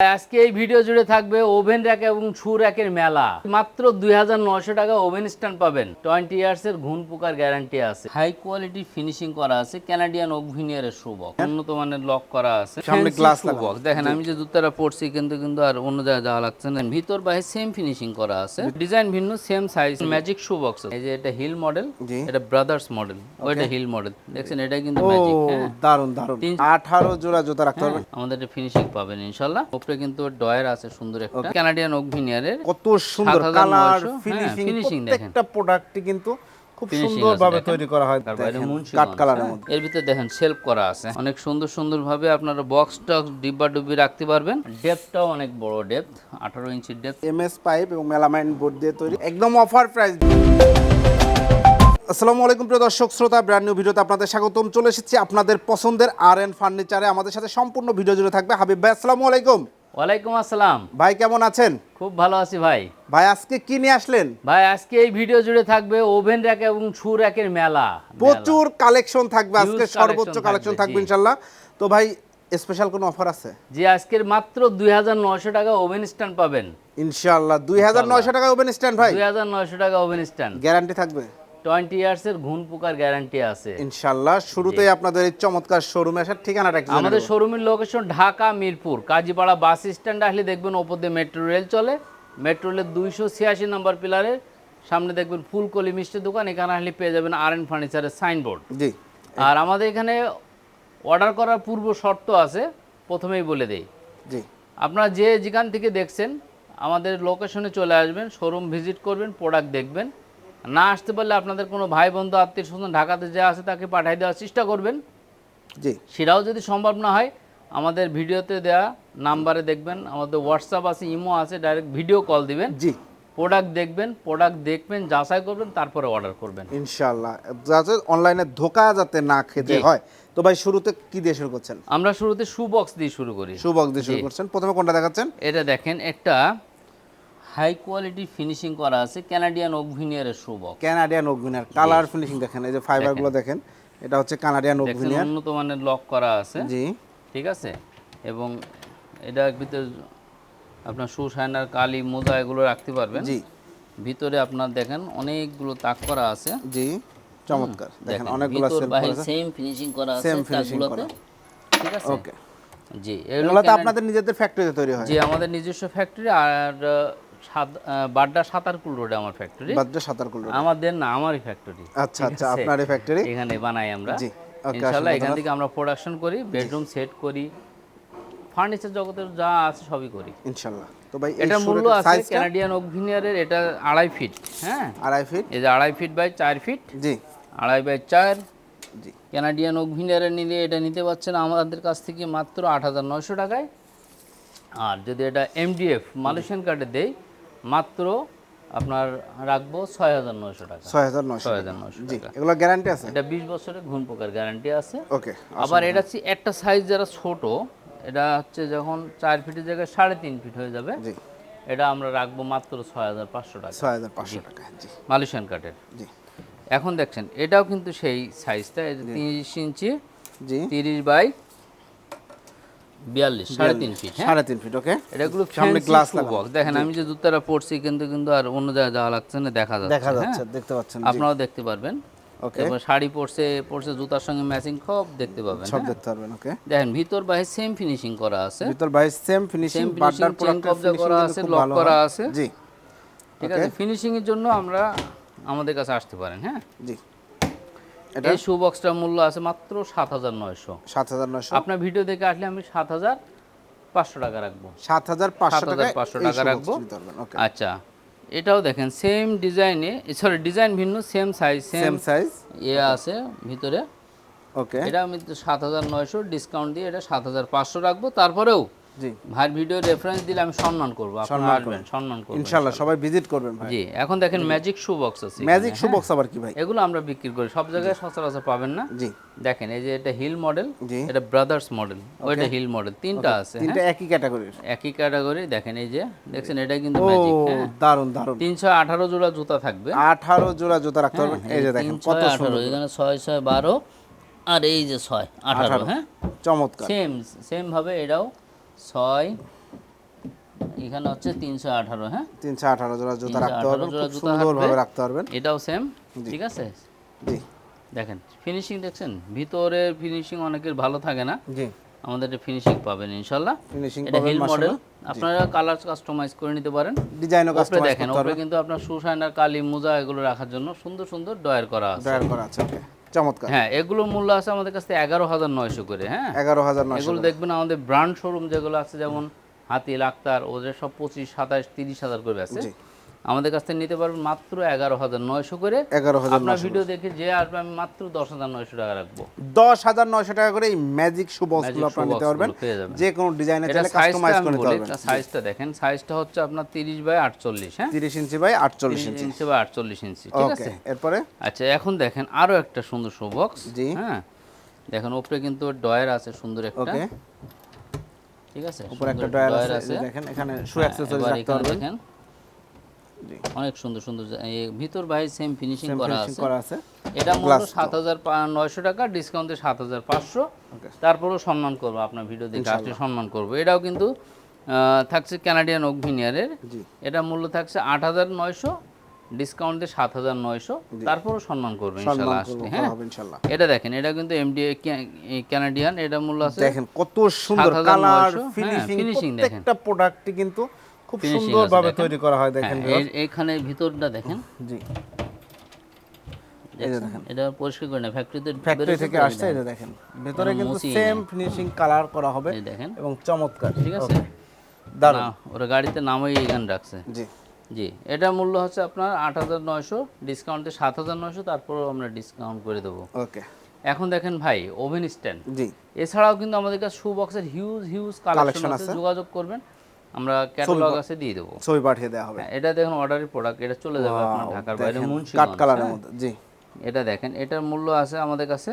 আজকে এই ভিডিও জুড়ে থাকবে ওভেন র্যাক এবং ছু র্যাকের মেলা। মাত্র দুই টাকা ওভেন স্ট্যান্ড পাবেন। টোয়েন্টি ইয়ার্স এর ঘুন পোকার গ্যারান্টি আছে। হাই কোয়ালিটি ফিনিশিং করা আছে ক্যানাডিয়ান ওক ভিনিয়ারের শুবক উন্নত মানের লক করা আছে। সামনে glass shoe দেখেন আমি যে জুতাটা পরছি কিন্তু কিন্তু আর অন্য জায়গায় যাওয়া লাগছে না। ভিতর বাইরে সেম ফিনিশিং করা আছে। ডিজাইন ভিন্ন same size magic shoe box এই যে এটা হিল মডেল এটা ব্রাদার্স মডেল ওইটা হিল মডেল দেখছেন এটা কিন্তু ম্যাজিক হ্যাঁ। দারুণ দারুণ তিন- আঠারো জোড়া জুতা রাখতে পারবেন। আমাদের ফিনিশিং পাবেন ইনশাল্লাহ। উপরে কিন্তু ডয়ার আছে সুন্দর একটা কানাডিয়ান ওক ভিনিয়ারের কত সুন্দর কালার হ্যাঁ, ফিনিশিং দেখেন। প্রত্যেকটা প্রোডাক্টই কিন্তু খুব Finishing সুন্দর ভাবে তৈরি করা হয় কাঠ কালারের হ্যাঁ। মধ্যে। এর ভিতরে দেখেন সেলফ করা আছে। অনেক সুন্দর সুন্দর ভাবে আপনারা বক্স টক্স ডিব্বা ডুব্বি রাখতে পারবেন। ডেপথটাও অনেক বড় ডেপথ আঠারো ইঞ্চির ডেপথ এমএস পাইপ এবং মেলামাইন বোর্ড দিয়ে তৈরি। একদম অফার প্রাইস আসসালামু আলাইকুম প্রিয় দর্শক শ্রোতা ব্র্যান্ড নিউ ভিডিওতে আপনাদের স্বাগতম। চলে এসেছি আপনাদের পছন্দের আর এন ফার্নিচারে আমাদের সাথে সম্পূর্ণ ভিডিও জুড়ে থাকবে হাবিব ভাই। আসসালামু আলাইকুম। ওয়ালাইকুম আসসালাম। ভাই কেমন আছেন? খুব ভালো আছি ভাই। ভাই আজকে কি নিয়ে আসলেন? ভাই আজকে এই ভিডিও জুড়ে থাকবে ওভেন র্যাক এবং ছু র্যাকের মেলা। প্রচুর কালেকশন থাকবে আজকে সর্বোচ্চ কালেকশন থাকবে, জি। ইনশাল্লাহ। তো ভাই স্পেশাল কোনো অফার আছে? যে আজকের মাত্র দুই হাজার নয়শো টাকা ওভেন স্ট্যান্ড পাবেন। ইনশাআল্লাহ দুই হাজার নয়শো টাকা ওভেন স্ট্যান্ড ভাই। দুই হাজার নয়শো টাকা ওভেন স্ট্যান্ড। গ্যারান্টি থাকবে? টোয়েন্টি ইয়ার্স এর ঘুন পোকার গ্যারান্টি আছে। ইনশাআল্লাহ শুরুতেই আপনাদের এই চমৎকার শোরুমে আসার ঠিকানাটা কি আমাদের শোরুমের location Dhaka Mirpur. Kazipara bus stand আসলে দেখবেন ওপর দিয়ে মেট্রো রেল চলে। মেট্রো রেলের দুইশো ছিয়াশি নম্বর পিলারের সামনে দেখবেন ফুলকলি মিষ্টি দোকান এখানে আসলে পেয়ে যাবেন আর এন ফার্নিচারের সাইনবোর্ড জি। আর আমাদের এখানে অর্ডার করার পূর্ব শর্ত আছে প্রথমেই বলে দেই। জি। আপনারা যে যেখান থেকে দেখছেন আমাদের লোকেশনে চলে আসবেন শোরুম ভিজিট করবেন প্রোডাক্ট দেখবেন। না আসতে পারলে আপনাদের কোনো ভাই বন্ধু আত্মীয় স্বজন ঢাকাতে যা আছে তাকে পাঠিয়ে দেওয়ার চেষ্টা করবেন। জি। সেটাও যদি সম্ভব না হয় আমাদের ভিডিওতে দেওয়া নাম্বারে দেখবেন আমাদের হোয়াটসঅ্যাপ আছে ইমো আছে ডাইরেক্ট ভিডিও কল দিবেন। জি। প্রোডাক্ট দেখবেন প্রোডাক্ট দেখবেন যাচাই করবেন তারপরে অর্ডার করবেন। ইনশাআল্লাহ। যাতে অনলাইনে ধোকা যাতে না খেতে হয়। তো ভাই শুরুতে কি দিয়ে শুরু করছেন? আমরা শুরুতে শু বক্স দিয়ে শুরু করি। শু বক্স দিয়ে শুরু করছেন। প্রথমে কোনটা দেখাচ্ছেন? এটা দেখেন একটা হাই কোয়ালিটি ফিনিশিং করা আছে Canadian oak ভিনিয়ারের shoe box Canadian oak veneer colour finishing দেখেন এই যে ফাইবারগুলো দেখেন এটা হচ্ছে কানাডিয়ান দেখছেন ওকভিনিয়ার উন্নত মানের লক করা আছে। জি। ঠিক আছে? এবং এটার ভিতরে আপনার শু শাইনার কালি মোজা এগুলো রাখতে পারবেন। জি। ভিতরে আপনার দেখেন অনেকগুলো তাক করা আছে। জি চমৎকার। দেখেন অনেকগুলো সেম ফিনিশিং করা আছে। finishing তাকগুলোতে। করা। ঠিক আছে? ওকে জি এগুলো তো আপনাদের নিজেদের ফ্যাক্টরিতে তৈরি হয়। জি আমাদের নিজস্ব ফ্যাক্টরি আর বাড্ডা সাতারকুল রোডে আমার ফ্যাক্টরি বাদ্রা সাঁতার করল আমাদের না আমারই ফ্যাক্টরি আচ্ছা আচ্ছা আপনার এই ফ্যাক্টরি এখানে বানাই আমরা। জি, ইনশাআল্লাহ এখান থেকে আমরা প্রোডাকশন করি বেডরুম সেট করি। ফার্নিচার জগতের যা আছে সবই করি। ইনশাআল্লাহ তো ভাই এটার মূল্য আছে সাইজটা ক্যানাডিয়ান ওক ভিনিয়ারের এটা আড়াই ফিট হ্যাঁ? আড়াই ফিট এই যে আড়াই ফিট বাই চার ফিট জি। আড়াই বাই চার। জি। ক্যানাডিয়ান ওক ভিনিয়ারের নিলে এটা নিতে পারছেন আমাদের কাছ থেকে মাত্র আট হাজার নয়শো টাকায়। আর যদি এটা এমডিএফ মালয়েশিয়ান কার্ডে দেই মাত্র আপনার রাখব ছয় হাজার নয়শো টাকা। ছয় হাজার নয়শো ছয় হাজার নয়শো এগুলো গ্যারান্টি আছে? এটা বিশ বছরের ঘুম পোকার গ্যারান্টি আছে। ওকে আবার এটা হচ্ছে একটা সাইজ যারা ছোট এটা হচ্ছে যখন চার ফিটের জায়গায় সাড়ে তিন ফিট হয়ে যাবে জি। এটা আমরা রাখব মাত্র ছয় হাজার পাঁচশো টাকা। ছয় হাজার পাঁচশো টাকা জি। মালয়েশিয়ান কাঠের জি। এখন দেখছেন এটাও কিন্তু সেই সাইজটা তিরিশ ইঞ্চি জি। তিরিশ বাই বিয়াল্লিশ সাড়ে তিন ফিট হ্যাঁ? সাড়ে তিন ফিট ওকে এটাগুলো সামনে গ্লাস বক্স দেখেন আমি যে জুতাটা পরছি কিন্তু কিন্তু আর অন্য জায়গায় যাওয়া লাগছে না দেখা যাচ্ছে দেখা হ্যাঁ? যাচ্ছে দেখতে পাচ্ছেন আপনারাও দেখতে পারবেন। ওকে এবার শাড়ি পরছে পরছে জুতার সঙ্গে ম্যাচিং সব দেখতে পাবেন সব হ্যাঁ? দেখতে পারবেন ওকে দেখেন ভিতর বাইরে সেম ফিনিশিং করা আছে। ভিতর ভাই সেম ফিনিশিং বাটার finishing, কবজা করা আছে, খুব ভালো করা আছে। জি। ঠিক আছে ফিনিশিং এর জন্য আমরা আমাদের কাছে আসতে পারেন হ্যাঁ? জি। এই শু বক্সটার মূল্য আছে মাত্র সাত হাজার নয়শো। সাত হাজার নয়শো। আপনার ভিডিও দেখে আসলে আমি সাত হাজার পাঁচশো টাকা রাখব। সাত হাজার পাঁচশো টাকা 7,500 টাকা রাখব। আচ্ছা এটাও দেখেন সেম ডিজাইনে সরি ডিজাইন ভিন্ন same size same same size ইয়ে আছে ভিতরে। ওকে এটা আমি সাত হাজার নয়শো ডিসকাউন্ট দিয়ে এটা সাত হাজার পাঁচশো রাখব। তারপরেও জি। ভাইয়ের ভিডিও রেফারেন্স দিলে আমি সম্মান করব আপনারা সম্মান আসবেন সম্মান করবেন ইনশাআল্লাহ সবাই ভিজিট করবেন ভাই। জি এখন দেখেন ম্যাজিক শু বক্স আছে ম্যাজিক শু বক্স আবার কি ভাই? হ্যাঁ? এগুলো আমরা বিক্রি করি সব জায়গায় সচরাচর পাবেন না। জি। দেখেন এই যে এটা হিল মডেল এটা ব্রাদার্স মডেল ওইটা হিল মডেল তিনটা আছে হ্যাঁ? তিনটা একই ক্যাটাগরির একই ক্যাটাগরি দেখেন এই যে দেখছেন এটা কিন্তু ম্যাজিক হ্যাঁ? দারুণ দারুণ তিনশো আঠারো জোড়া জুতা থাকবে। আঠারো জোড়া জুতা রাখতে পারবেন এই যে দেখেন হ্যাঁ, কত সুন্দর। এখানে ছয় ছয় বারো আর এই যে ছয় আঠারো হ্যাঁ? চমৎকার। সেম সেম ভাবে এটাও ছয় এখানে হচ্ছে তিনশো আঠারো হ্যাঁ? তিনশো আঠারো জোড়া জুতা রাখতে পারবেন জোড়া খুব সুন্দরভাবে রাখতে পারবেন। এটাও সেম ঠিক আছে? জি। দেখেন ফিনিশিং দেখছেন? ভিতরের ফিনিশিং অনেকের ভালো থাকে না। জি। আমাদের এটা ফিনিশিং পাবেন ইনশাল্লাহ। ফিনিশিং এটা হিল মডেল আপনারা কালার কাস্টমাইজ করে নিতে পারেন। ডিজাইনও কাস্টমাইজ দেখেন পারবেন কিন্তু আপনার সুসাইনার কালি মোজা এগুলো রাখার জন্য সুন্দর সুন্দর ডয়ার করা আছে। ড্রয়ার করা আছে ওকে চমৎকার। হ্যাঁ এগুলো মূল্য আছে আমাদের কাছে এগারো হাজার নয়শো করে হ্যাঁ? এগারো হাজার এগুলো দেখবেন আমাদের ব্র্যান্ড শোরুম যেগুলো আছে যেমন হাতিল আক্তার ওদের সব পঁচিশ সাতাশ তিরিশ হাজার করে আছে। আমাদের কাছ থেকে নিতে পারবেন মাত্র এগারো হাজার নয়শো করে। এগারো হাজার আপনার ভিডিও দেখে যে আসবে আমি মাত্র দশ হাজার নয়শো টাকা রাখব। দশ হাজার নয়শো টাকা করে এই ম্যাজিক শু বক্সগুলো আপনারা নিতে পারবেন। যে কোনো ডিজাইনের চাইলে কাস্টমাইজ করে নিতে পারবেন। সাইজটা দেখেন। সাইজটা হচ্ছে আপনার তিরিশ বাই আটচল্লিশ হ্যাঁ? তিরিশ ইঞ্চি বাই আটচল্লিশ তিরিশ ইঞ্চি। ইঞ্চি বা আটচল্লিশ ইঞ্চি ঠিক আছে? এরপরে? আচ্ছা এখন দেখেন আরও একটা সুন্দর শো বক্স জি। হ্যাঁ? দেখেন উপরে কিন্তু ডয়ার আছে সুন্দর একটা। ওকে ঠিক আছে? উপরে একটা ডয়ার আছে দেখেন এখানে শু অ্যাক্সেসরিজ রাখতে পারবেন। দেখেন। অনেক সুন্দর সুন্দর ভিতর বাইরে সেম ফিনিশিং করা আছে। এটা মূল্য সাত হাজার নয়শো টাকা ডিসকাউন্টে সাত হাজার পাঁচশো। তারপরেও সম্মান করব আপনার ভিডিও দেখে আসলে সম্মান করব। এটাও কিন্তু থাকছে কানাডিয়ান ওক এটা মূল্য থাকছে আট হাজার নয়শো ডিসকাউন্টে সাত হাজার নয়শো। তারপরেও সম্মান করব সম্মান ইনশাল্লাহ আসলে হ্যাঁ। এটা দেখেন এটা কিন্তু এমডি কানাডিয়ান এটা মূল্য আছে দেখেন কত সুন্দর কালার হ্যাঁ, ফিনিশিং finishing দেখেন। প্রোডাক্টই কিন্তু খুব সুন্দরভাবে তৈরি করা হয় দেখেন হ্যাঁ, এখানে ভিতরটা দেখেন। জি। এটা পরিষ্কার করে না ফ্যাক্টরিতে ফ্যাক্টরি থেকে আসছে এই দেখেন। ভেতরে কিন্তু সেম ফিনিশিং কালার করা হবে দেখেন। এবং চমৎকার। ঠিক আছে? দারুণ। ওরা গাড়িতে নামাই এখানে রাখছে। জি। জি এটা মূল্য হচ্ছে আপনার আট হাজার নয়শো ডিসকাউন্টে সাত হাজার নয়শো তারপরেও আমরা ডিসকাউন্ট করে দেবো। ওকে এখন দেখেন ভাই ওভেন স্ট্যান্ড জি। এছাড়াও কিন্তু আমাদের কাছে শু বক্সের হিউজ হিউজ কালেকশন আছে। যোগাযোগ করবেন। আমরা ক্যাটালগ আছে দিয়ে দেবো। ছবি পাঠিয়ে দেওয়া হবে। হ্যাঁ, এটা দেখুন অর্ডারের প্রোডাক্ট এটা চলে যাবে আপনার ঢাকার বাইরে মুন্সিগঞ্জ কালারের হ্যাঁ। মধ্যে জি। এটা দেখেন এটার মূল্য আছে আমাদের কাছে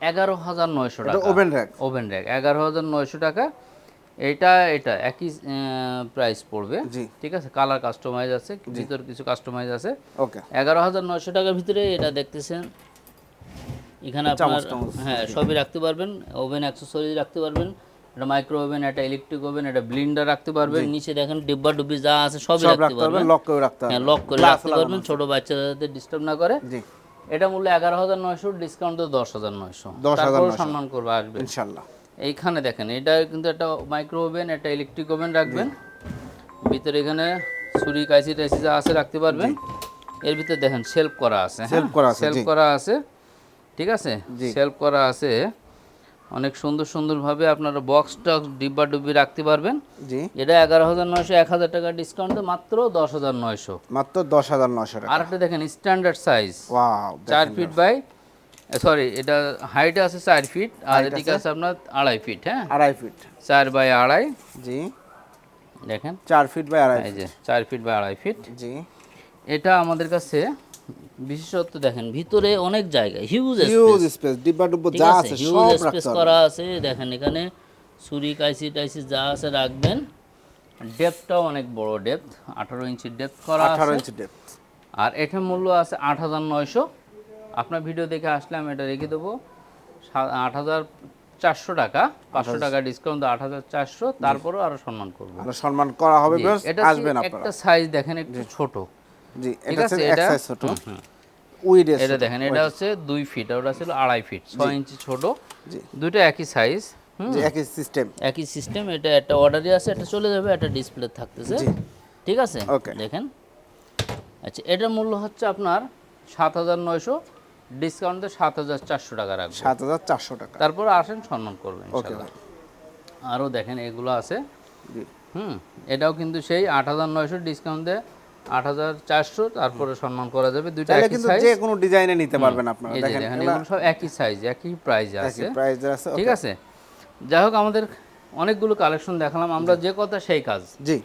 এগারো হাজার নয়শো টাকা। ওভেন র্যাক ওভেন র্যাক এগারো হাজার নয়শো টাকা। এটা এটা একই প্রাইস পড়বে। জি। ঠিক আছে? কালার কাস্টমাইজ আছে ভিতর কিছু কাস্টমাইজ আছে। ওকে। এগারো হাজার নয়শো টাকার ভিতরে এটা দেখতেছেন। এখানে আপনার হ্যাঁ সবই রাখতে পারবেন ওভেন অ্যাক্সেসরিজ রাখতে পারবেন। এটা মাইক্রো ওভেন একটা ইলেকট্রিক ওভেন একটা ব্লিন্ডার রাখতে পারবেন নিচে দেখেন ডিব্বা ডুব্বি যা আছে সবই সব রাখতে পারবেন লক করে রাখতে হ্যাঁ লক করে রাখতে পারবেন ছোট বাচ্চাদের যাতে ডিস্টার্ব না করে। জি। এটা মূল্য এগারো হাজার নয়শো ডিসকাউন্ট তো দশ হাজার নয়শো। 10,900 সম্মান করবে আসবে। ইনশাআল্লাহ এইখানে দেখেন এটা কিন্তু একটা মাইক্রো ওভেন একটা ইলেকট্রিক ওভেন রাখবেন। ভিতরে এখানে ছুরি কাইসি টাইসি যা আছে রাখতে পারবেন। এর ভিতরে দেখেন সেলফ করা আছে Shelf করা আছে, সেলফ করা আছে ঠিক আছে। সেলফ করা আছে। অনেক সুন্দর সুন্দরভাবে আপনারা বক্স টক্স ডিব্বা ডুব্বি রাখতে পারবেন। জি। এটা এগারো হাজার নয়শো এক হাজার টাকা ডিসকাউন্টে মাত্র দশ হাজার নয়শো। মাত্র দশ হাজার নশো টাকা। আর একটা দেখেন স্ট্যান্ডার্ড সাইজ ওয়াও চার ফিট বাই সরি এটা হাইট আছে চার ফিট আর এদিকে আছে? আপনার আড়াই ফিট হ্যাঁ? আড়াই ফিট চার বাই আড়াই। জি। দেখেন। চার ফিট বাই আড়াই এই যে চার ফিট বাই আড়াই ফিট জি। এটা আমাদের কাছে বিশেষত্ব দেখেন ভিতরে অনেক জায়গা হিউজ হিউজ স্পেস ডিব্বা ডুব্বা যা আছে সব স্পেস করা আছে দেখেন এখানে ছুরি কাইসি টাইসি যা আছে রাখবেন। অনেক বড় ডেপথ আঠারো ইঞ্চি ডেপথ করা আঠারো ইঞ্চি ডেপথ আর এটার মূল্য আছে আট হাজার নয়শো। আপনার ভিডিও দেখে আসলে আমি এটা রেখে দেবো। আট হাজার চারশো টাকা পাঁচশো টাকা ডিসকাউন্ট আট হাজার চারশো তারপরেও আরও সম্মান করব। সম্মান করা হবে এটা আসবেন একটা সাইজ দেখেন একটু ছোট। জি এটা হচ্ছে এটা ছোট। হুম, হুম। উইড এটা দেখেন এটা হচ্ছে দুই ফিট আর ওটা ছিল আড়াই ফিট ছয় ইঞ্চি ছোট জি। দুইটা একই সাইজ যে একই সিস্টেম একই সিস্টেম এটা একটা অর্ডারই আছে এটা চলে যাবে একটা ডিসপ্লে থাকতেছে। ঠিক আছে? দেখেন। আচ্ছা এটার মূল্য হচ্ছে আপনার সাত হাজার নয়শো ডিসকাউন্টে সাত হাজার চারশো টাকা রাখব। সাত হাজার চারশো টাকা। তারপর আসেন সম্মান করবেন। আরও দেখেন এগুলো আছে। হুম এটাও কিন্তু সেই আট হাজার নয়শো ডিসকাউন্ট আট হাজার চারশো তারপরে সম্মান করা যাবে। দুইটা একই কিন্তু সাইজ যে কোনো ডিজাইনে নিতে পারবেন আপনারা। দেখেন এগুলো সব একই সাইজ একই প্রাইস আছে। একই প্রাইস আছে ঠিক আছে? যাই হোক আমাদের অনেকগুলো কালেকশন দেখালাম। আমরা যে কথা সেই কাজ। জি।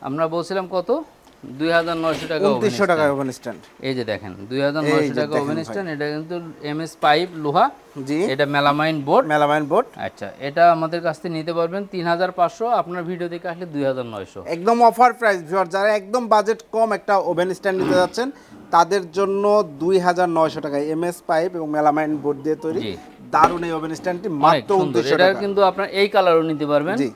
আমরা বলছিলাম কত? টাকা ওভেন স্ট্যান্ড। এই যে দেখেন দুই হাজার এই নয়শো যে টাকা ওভেন স্ট্যান্ড এটা কিন্তু এম পাইপ লোহা জি। এটা মেলামাইন বোর্ড। Melamine board. আচ্ছা এটা আমাদের কাছ থেকে নিতে পারবেন আপনার ভিডিও দেখে আসলে দুই হাজার নয়শো। একদম অফার প্রাইস ভিউয়ার যারা একদম বাজেট কম একটা ওভেন স্ট্যান্ড নিতে যাচ্ছেন তাদের জন্য টাকা এমএস পাইপ এবং মেলামাইন বোর্ড দিয়ে তৈরি। দারুণ এই ওভেন স্ট্যান্ডটি মাত্র এটা টাকা। কিন্তু আপনার এই কালারও নিতে পারবেন। জি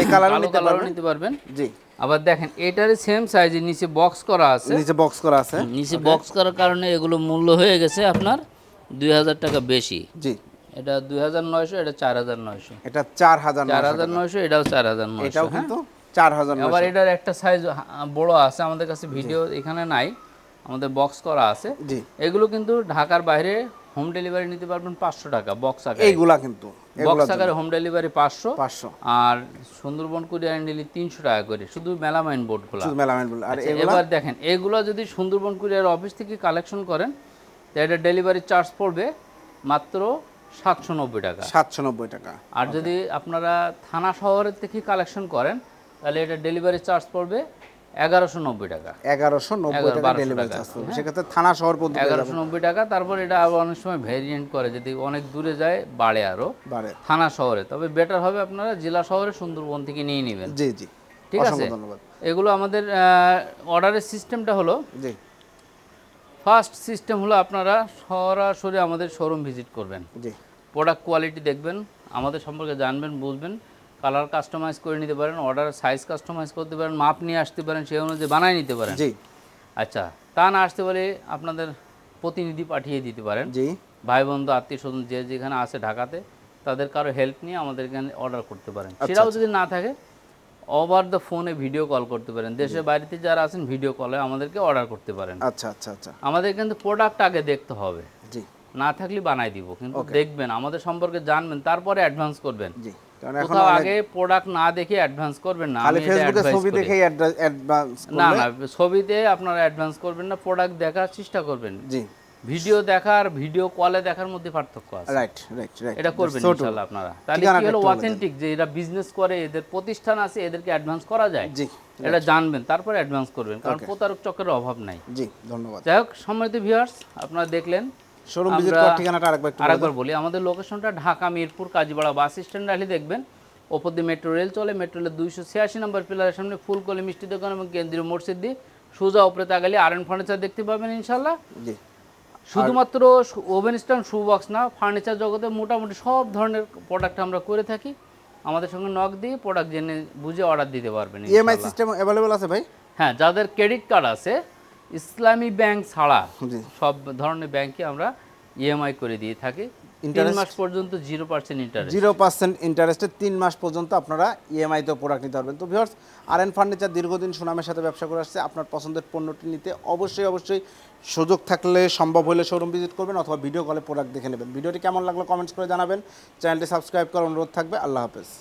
এই কালারও কালো কালারও নিতে পারবেন। জি। আবার দেখেন এটার সেম সাইজের নিচে বক্স করা আছে। নিচে বক্স করা আছে। নিচে বক্স করার কারণে এগুলো মূল্য হয়ে গেছে আপনার দুই হাজার টাকা বেশি। জি। এটা দুই হাজার নয়শো এটা চার হাজার নয়শো। এটা চার হাজার চার হাজার নয়শো এটাও চার হাজার নয়শো এটাও কিন্তু চার হাজার আবার এটার একটা সাইজ বড় আছে আমাদের কাছে ভিডিও এখানে নাই আমাদের বক্স করা আছে। জি। এগুলো কিন্তু ঢাকার বাইরে হোম ডেলিভারি নিতে পারবেন পাঁচশো টাকা বক্স আকারে। এইগুলা কিন্তু বক্স আকারে হোম ডেলিভারি পাঁচশো। পাঁচশো। আর সুন্দরবন কুরিয়ার নিলে তিনশো টাকা করে শুধু মেলামাইন বোর্ডগুলো মেলামেন বলে আর এবার দেখেন এগুলো যদি সুন্দরবন কুরিয়ার অফিস থেকে কালেকশন করেন তো এটা ডেলিভারি চার্জ পড়বে মাত্র সাতশো নব্বই টাকা। সাতশো নব্বই টাকা। আর যদি আপনারা থানা শহরের থেকে কালেকশন করেন তাহলে এটা ডেলিভারি চার্জ পড়বে এগারোশো নব্বই টাকা। এগারোশো নব্বই টাকা। ডেলিভারি চার্জ সেক্ষেত্রে থানা শহর পর্যন্ত এগারোশো নব্বই টাকা তারপর এটা আবার অনেক সময় ভেরিয়েন্ট করে যদি অনেক দূরে যায় বাড়ে আরও যাবে। বাড়ে। থানা শহরে। তবে বেটার হবে আপনারা জেলা শহরে সুন্দরবন থেকে নিয়ে নেবেন। জি জি। ঠিক আছে? ধন্যবাদ। এগুলো আমাদের অর্ডারের সিস্টেমটা হলো জি। ফার্স্ট সিস্টেম হলো আপনারা সরাসরি আমাদের শোরুম ভিজিট করবেন। জি। প্রোডাক্ট কোয়ালিটি দেখবেন আমাদের সম্পর্কে জানবেন বুঝবেন। কালার কাস্টমাইজ করে নিতে পারেন অর্ডার সাইজ কাস্টমাইজ করতে পারেন মাপ নিয়ে আসতে পারেন সেই অনুযায়ী বানায় নিতে পারেন। জি। আচ্ছা তা না আসতে পারে আপনাদের প্রতিনিধি পাঠিয়ে দিতে পারেন। জি। ভাই বন্ধু আত্মীয় স্বজন যে যেখানে আছে ঢাকাতে তাদের কারও হেল্প নিয়ে আমাদের এখানে অর্ডার করতে পারেন। আচ্ছা, সেটাও যদি না থাকে ওভার দ্য ফোনে ভিডিও কল করতে পারেন। দেশের বাড়িতে যারা আছেন ভিডিও কলে আমাদেরকে অর্ডার করতে পারেন। আচ্ছা আচ্ছা আচ্ছা। আমাদের কিন্তু প্রোডাক্ট আগে দেখতে হবে। জি। না থাকলে বানাই দিব কিন্তু দেখবেন আমাদের সম্পর্কে জানবেন তারপরে অ্যাডভান্স করবেন। জি। কারণ এখন কোথাও আগে প্রোডাক্ট না দেখে অ্যাডভান্স করবেন না। খালি ফেসবুকে ছবি দেখেই অ্যাডভান্স না না ছবিতে আপনারা অ্যাডভান্স করবেন না প্রোডাক্ট দেখার চেষ্টা করবেন। জি। ভিডিও দেখার ভিডিও কলে দেখার মধ্যে পার্থক্য আছে। রাইট রাইট রাইট এটা করবেন ইনশাআল্লাহ আপনারা। তাহলে কি হলো। অথেন্টিক যে এরা বিজনেস করে এদের প্রতিষ্ঠান আছে এদেরকে অ্যাডভান্স করা যায়? জি এটা জানবেন তারপরে অ্যাডভান্স করবেন কারণ প্রতারক চক্রের অভাব নাই। জি ধন্যবাদ। যাই হোক সম্মানিত ভিউয়ার্স আপনারা দেখলেন শোরুম ভিজিট করার ঠিকানাটা আরেকবার একটু আরেকবার বলি আমাদের লোকেশনটা ঢাকা মিরপুর কাজীপাড়া বাস স্ট্যান্ড আসলে দেখবেন ওপর দিয়ে মেট্রো রেল চলে মেট্রো রেলের দুইশো ছিয়াশি নম্বর পিলারের সামনে ফুলকলি মিষ্টি দোকান এবং কেন্দ্রীয় মসজিদ দিয়ে সোজা উপরে তাকালে আরএন ফার্নিচার দেখতে পাবেন ইনশাল্লাহ জি। শুধুমাত্র ওভেন স্ট্যান্ড শু বক্স না ফার্নিচার জগতে মোটামুটি সব ধরনের প্রোডাক্ট আমরা করে থাকি। আমাদের সঙ্গে নক দিয়ে প্রোডাক্ট জেনে বুঝে অর্ডার দিতে পারবেন ইএমআই সিস্টেম অ্যাভেলেবল আছে ভাই? হ্যাঁ যাদের ক্রেডিট কার্ড আছে ইসলামী ব্যাংক ছাড়া সব ধরনের ব্যাংকে আমরা ইএমআই করে দিয়ে থাকি। তিন? মাস পর্যন্ত zero percent interest zero percent ইন্টারেস্টে তিন মাস পর্যন্ত আপনারা ইএমআইতে প্রোডাক্ট নিতে পারবেন। তো ভিউয়ার্স আর এন ফার্নিচার দীর্ঘদিন সুনামের সাথে ব্যবসা করে আসছে। আপনার পছন্দের পণ্যটি নিতে অবশ্যই অবশ্যই সুযোগ থাকলে সম্ভব হলে শোরুম ভিজিট করবেন অথবা ভিডিও কলে প্রোডাক্ট দেখে নেবেন। ভিডিওটি কেমন লাগল কমেন্টস করে জানাবেন। চ্যানেলটি সাবস্ক্রাইব করার অনুরোধ থাকবে। আল্লাহ হাফেজ।